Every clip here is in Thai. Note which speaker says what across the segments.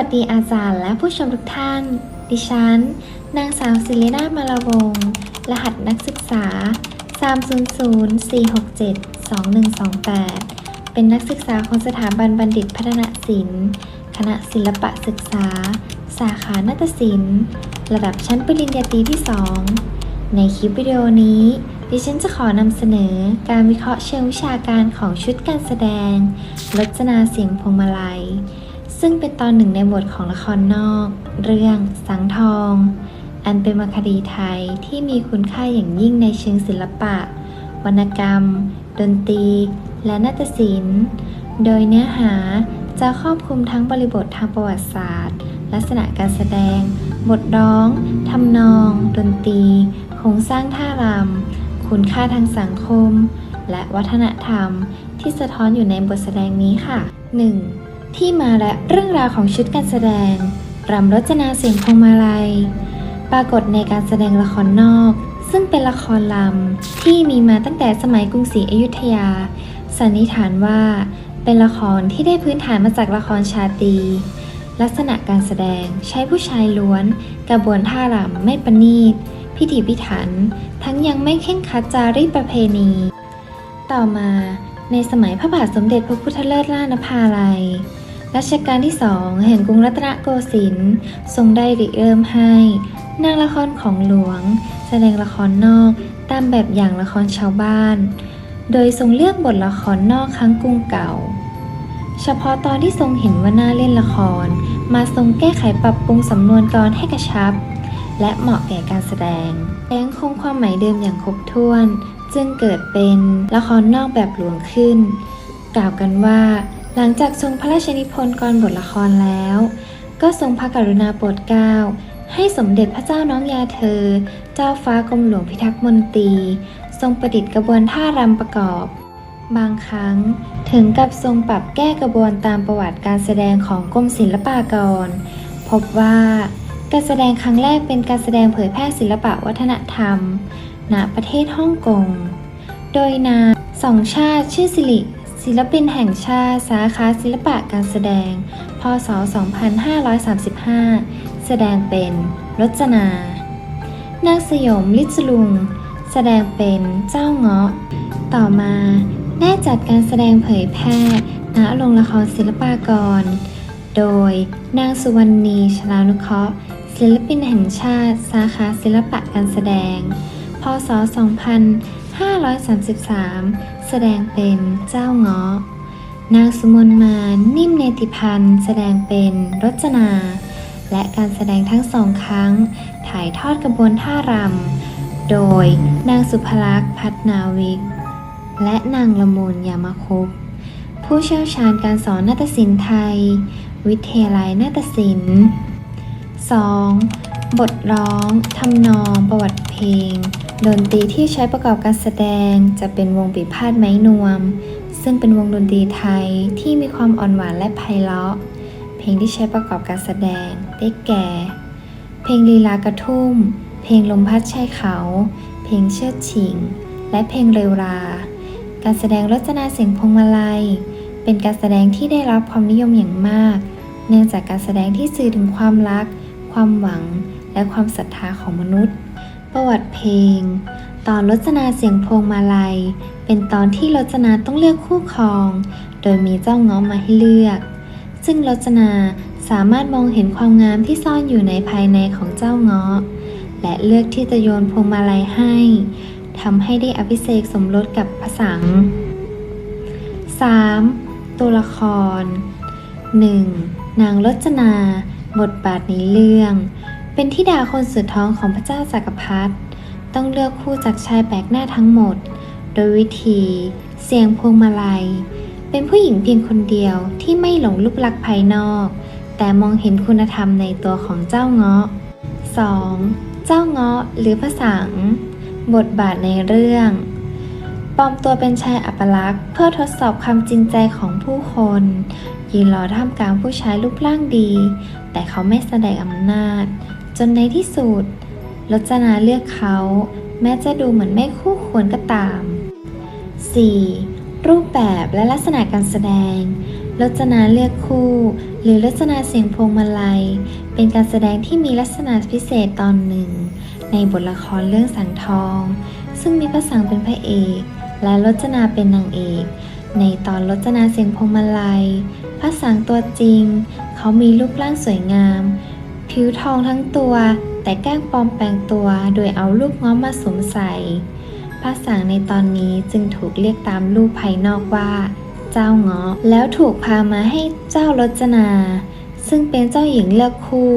Speaker 1: ัสดีอาจารย์และผู้ชมทุกท่าน ดิฉัน นางสาวศิรินามาลาวง รหัสนักศึกษา 300-467-2128 เป็นนักศึกษาของสถาบันบัณฑิตพัฒนศิลป์ คณะศิลปะศึกษา สาขานาฏศิลป์ ระดับชั้นปริญญาตรีที่ 2 ในคลิปวิดีโอนี้ ดิฉันจะขอนำเสนอการวิเคราะห์เชิงวิชาการของชุดการแสดง รจนาเสียงพวงมาลัย ซึ่งเป็นตอนหนึ่งในบทของละครนอก เรื่องสังทอง อันเป็นวรรณคดีไทยที่มีคุณค่าอย่างยิ่งในเชิงศิลปะ วรรณกรรม ดนตรี และนาฏศิลป์ โดยเนื้อหาจะครอบคลุมทั้งบริบททางประวัติศาสตร์ ลักษณะการแสดง บทร้อง ทำนอง ดนตรี โครงสร้างท่ารำ คุณค่าทางสังคม และวัฒนธรรมที่สะท้อนอยู่ในบทแสดงนี้ค่ะ 1. ที่มาและเรื่องราวของชุดการแสดงรำรจนาเสียงพวงมาลัย ปรากฏในการแสดงละครนอก ซึ่งเป็นละครลำที่มีมาตั้งแต่สมัยกรุงศรีอยุธยา สันนิษฐานว่า เป็นละครที่ได้พื้นฐานมาจากละครชาตรีลักษณะการแสดงใช้ผู้ชายล้วน กระบวนท่ารำไม่ประณีต พิถีพิถัน ทั้งยังไม่เข่งคัดจารีตประเพณี ต่อมาในสมัยพระบาทสมเด็จพระพุทธเลิศล่านภาลัย รัชกาลที่สองแห่งกรุงรัตนโกสินทร์ทรงได้ริเริ่มให้ นางละครของหลวง แสดงละครนอกตามแบบอย่างละครชาวบ้าน โดยทรงเลือกบทละครนอกครั้งกรุงเก่า เฉพาะตอนที่ทรงเห็นว่าน่าเล่นละคร มาทรงแก้ไขปรับปรุงสำนวนกรให้กระชับ และเหมาะแก่การแสดงแต่ยังคงความหมายเดิมอย่างครบถ้วน จึงเกิดเป็นละครนอกแบบหลวงขึ้น กล่าวกันว่า หลังจากทรงพระราชนิพนธ์กรบทละครแล้ว ก็ทรงพระกรุณาโปรดเกล้าให้สมเด็จพระเจ้าน้องยาเธอ เจ้าฟ้ากรมหลวงพิทักษ์มนตรี ทรงประดิษฐ์กระบวนท่ารำประกอบ บางครั้งถึงกับทรงปรับแก้กระบวนตามประวัติการแสดงของกรมศิลปากร พบว่าการแสดงครั้งแรกเป็นการแสดงเผยแพร่ศิลปะวัฒนธรรม ณ ประเทศฮ่องกง โดยนางสองชาติชื่อสิริ ศิลปินแห่งชาติสาขาศิลปะการแสดง พศ 2535 แสดงเป็นรจนา นางสยมลิศลุง แสดงเป็นเจ้าเงาะ ต่อมาได้จัดการแสดงเผยแพร่ณโรงละครศิลปากร โดยนางสุวรรณีชลานุเคราะห์ศิลปินแห่งชาติ สาขาศิลปะการแสดง พศ 533 แสดงเป็นเจ้าเงาะ นางสุมนมา นิ่มเนติพันธ์แสดงเป็นรจนา และการแสดงทั้งสองครั้ง ถ่ายทอดกระบวนท่ารำ โดยนางสุภลักษณ์พัฒนาวิก และนางละมุนยามาคุปผู้เชี่ยวชาญการสอนนาฏศิลป์ไทย วิทยาลัยนาฏศิลป์ 2. บทร้อง ทำนอง ประวัติเพลง ดนตรีที่ใช้ประกอบการแสดงจะเป็นวงปีพาดไม้นวม ซึ่งเป็นวงดนตรีไทยที่มีความอ่อนหวานและไพเราะ เพลงที่ใช้ประกอบการแสดงได้แก่ เพลงลีลากระทุ่ม เพลงลมพัดชายเขา เพลงเชิดฉิง และเพลงเรวรา การแสดงรจนาเสียงพวงมาลัย เป็นการแสดงที่ได้รับความนิยมอย่างมาก เนื่องจากการแสดงที่สื่อถึงความรัก ความหวัง และความศรัทธาของมนุษย์ ประวัติเพลง ตอนรจนาเสียงพวงมาลัย เป็นตอนที่รจนาต้องเลือกคู่ครอง โดยมีเจ้าเงาะมาให้เลือก ซึ่งรจนาสามารถมองเห็นความงามที่ซ่อนอยู่ในภายในของเจ้าเงาะและเลือกที่จะโยนพวงมาลัยให้ทำให้ได้อภิเษกสมรสกับพระสัง 3. ตัวละคร 1. นางรจนา บทบาทในเรื่อง เป็นธิดาคนสุดท้องของพระเจ้าจากักรพรรดิต้องเลือกคู่จากชายแปลกหน้าทั้งหมด โดยวิธี เสียงพวงมาลัย เป็นผู้หญิงเพียงคนเดียวที่ไม่หลงรูปลักษณ์ภายนอก แต่มองเห็นคุณธรรมในตัวของเจ้าเงาะ 2. เจ้าเงาะหรือพระสังบทบาทในเรื่องปลอมตัวเป็นชายอัปลักษณ์เพื่อทดสอบความจริงใจของผู้คนยืนรอท่ามกลางผู้ชายรูปร่างดี แต่เขาไม่แสดงอำนาจ จนในที่สุดรจนาเลือกเขา แม้จะดูเหมือนไม่คู่ควรก็ตาม 4. รูปแบบและลักษณะการแสดงรจนาเลือกคู่ หรือลักษณะเสียงพวงมาลัย เป็นการแสดงที่มีลักษณะพิเศษตอนหนึ่ง ในบทละครเรื่องสังทอง ซึ่งมีพระสังเป็นพระเอก และรจนาเป็นนางเอก ในตอนรจนาเสียงพวงมาลัยพระสังตัวจริง เขามีรูปร่างสวยงาม ผิวทองทั้งตัว แต่แกล้งปลอมแปลงตัวโดยเอาลูกง้อมาสวมใส่ พระสังในตอนนี้จึงถูกเรียกตามรูปภายนอกว่า เจ้าเงาะแล้วถูกพามาให้เจ้ารจนา ซึ่งเป็นเจ้าหญิงเลือกคู่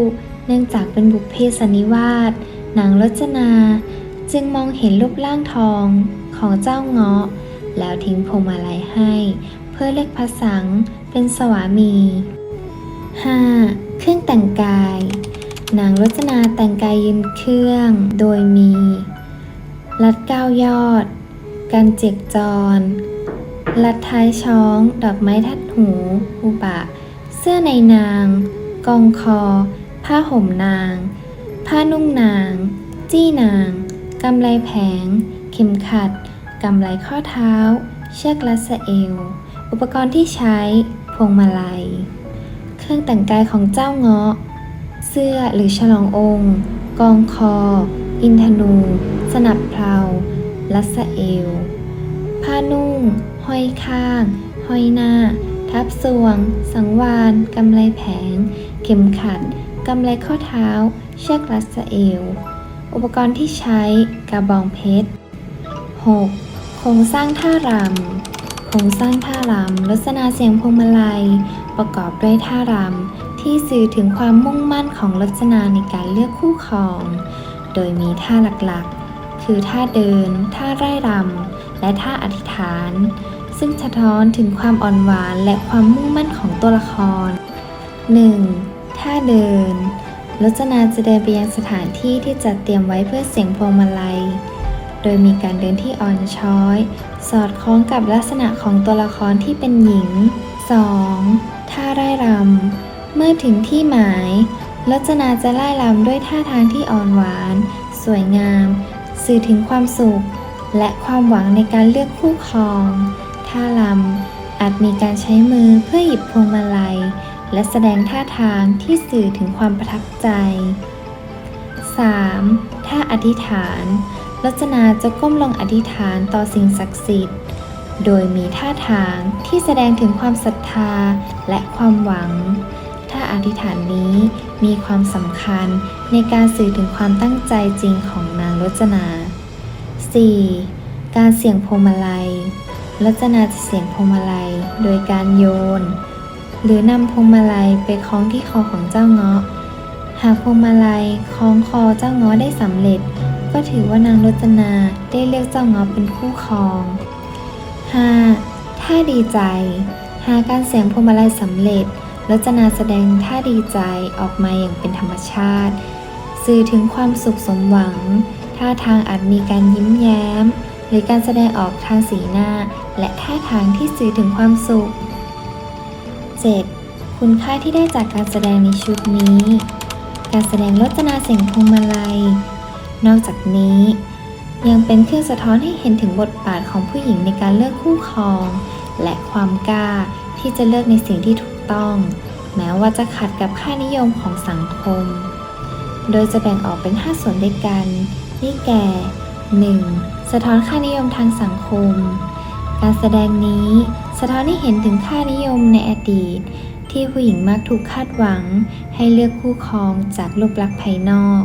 Speaker 1: เนื่องจากเป็นบุพเพสนนิวาสนางรจนา จึงมองเห็นรูปร่างทองของเจ้าเงาะ แล้วทิ้งพวงมาลัยให้ เพื่อเรียกพระสังเป็นสวามี 5. เครื่องแต่งกาย นางรจนาแต่งกายยืนเครื่อง โดยมี รัดเก้ายอด การเจียกจร รัดท้ายช้อง ดอกไม้ทัดหู อุบะ เสื้อในนาง กองคอ ผ้าห่มนาง ผ้านุ่งนาง จี้นาง กำไลแผง เข็มขัด กำไลข้อเท้า เชือกรัดสะเอว อุปกรณ์ที่ใช้ พวงมาลัย รื่องแต่งกายของเจ้าเงาะ เสื้อหรือฉลององค์ กองคอ อินทนู สนับเพลาลัสเอว ผ้านุ่ง ห้อยข้าง ห้อยหน้า ทับสวง สังวานกำไลแผง เข็มขัดกำไลข้อเท้า เชือกรัสเอว อุปกรณ์ที่ใช้กระบองเพชร 6. โครงสร้างท่ารำโครงสร้างท่ารำลักษณะเสียงพวงมาลัย ประกอบด้วยท่ารำที่สื่อถึงความมุ่งมั่นของลัษณะในการเลือกคู่ครอง โดยมีท่าหลักๆ คือท่าเดิน ท่าไร่รำและท่าอธิษฐาน ซึ่งสะท้อนถึงความอ่อนหวานและความมุ่งมั่นของตัวละคร 1. ท่าเดินรจนาจะเดินไปยังสถานที่ที่จัดเตรียมไว้เพื่อเสียงพวงมาลัย โดยมีการเดินที่อ่อนช้อย สอดคล้องกับลักษณะของตัวละครที่เป็นหญิง 2. ท่าไร่รำ เมื่อถึงที่หมายรจนาจะไล่รำด้วยท่าทางที่อ่อนหวาน สวยงาม สื่อถึงความสุข และความหวังในการเลือกคู่ครอง ท่ารำอาจมีการใช้มือเพื่อหยิบพวงมาลัย และแสดงท่าทางที่สื่อถึงความประทับใจ 3. ท่าอธิษฐานรจนาจะก้มลงอธิษฐานต่อสิ่งศักดิ์สิทธิ์ โดยมีท่าทางที่แสดงถึงความศรัทธาและความหวังท่าอธิษฐานนี้มีความสำคัญในการสื่อถึงความตั้งใจจริงของนางรจนา 4. การเสี่ยงพวงมาลัย รจนาจะเสี่ยงพวงมาลัยโดยการโยน หรือนำพวงมาลัยไปคล้องที่คอของเจ้าเงาะ หากพวงมาลัยคล้องคอเจ้าเงาะได้สำเร็จ ก็ถือว่านางรจนาได้เลือกเจ้าเงาะเป็นคู่ครอง 5. ท่าดีใจ หากการเสียงพวงมาลัยสำเร็จรจนาแสดงท่าดีใจออกมาอย่างเป็นธรรมชาติ สื่อถึงความสุขสมหวัง ท่าทางอาจมีการยิ้มแย้ม หรือการแสดงออกทางสีหน้า และท่าทางที่สื่อถึงความสุข 7. คุณค่าที่ได้จากการแสดงในชุดนี้ การแสดงรจนาเสียงพวงมาลัย นอกจากนี้ ยังเป็นเครื่องสะท้อนให้เห็นถึงบทบาทของผู้หญิงในการเลือกคู่ครอง และความกล้าที่จะเลือกในสิ่งที่ถูกต้อง แม้ว่าจะขัดกับค่านิยมของสังคม โดยจะแบ่งออกเป็น 5 ส่วนด้วยกันนี่แก่ 1. สะท้อนค่านิยมทางสังคม การแสดงนี้สะท้อนให้เห็นถึงค่านิยมในอดีต ที่ผู้หญิงมักถูกคาดหวัง ให้เลือกคู่ครองจากรูปลักษณ์ภายนอก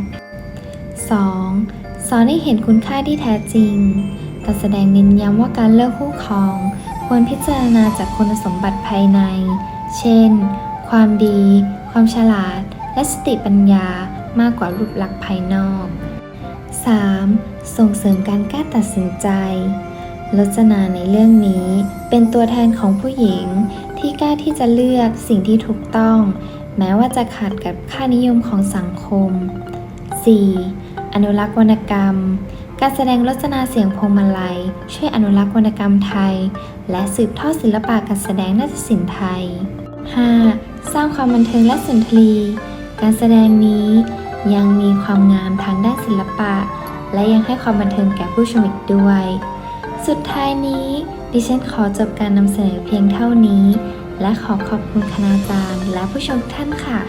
Speaker 1: 2. สอนให้เห็นคุณค่าที่แท้จริงการแสดงเน้นย้ำว่าการเลือกคู่ครอง ควรพิจารณาจากคุณสมบัติภายใน เช่น ความดี ความฉลาด และสติปัญญามากกว่ารูปลักษณ์ภายนอก 3. ส่งเสริมการกล้าตัดสินใจรจนาในเรื่องนี้ เป็นตัวแทนของผู้หญิง ที่กล้าที่จะเลือกสิ่งที่ถูกต้อง แม้ว่าจะขัดกับค่านิยมของสังคม 4. อนุรักษ์วรรณกรรม การแสดงรจนาเสียงพวงมาลัย ช่วยอนุรักษ์วรรณกรรมไทย และสืบทอดศิลปะการแสดงนาฏศิลป์ไทย 5. สร้างความบันเทิงและสุนทรี การแสดงนี้ยังมีความงามทางด้านศิลปะ และยังให้ความบันเทิงแก่ผู้ชมอีกด้วย สุดท้ายนี้ ดิฉันขอจบการนำเสนอเพียงเท่านี้ และขอขอบคุณคณาจารย์ และผู้ชมท่านค่ะ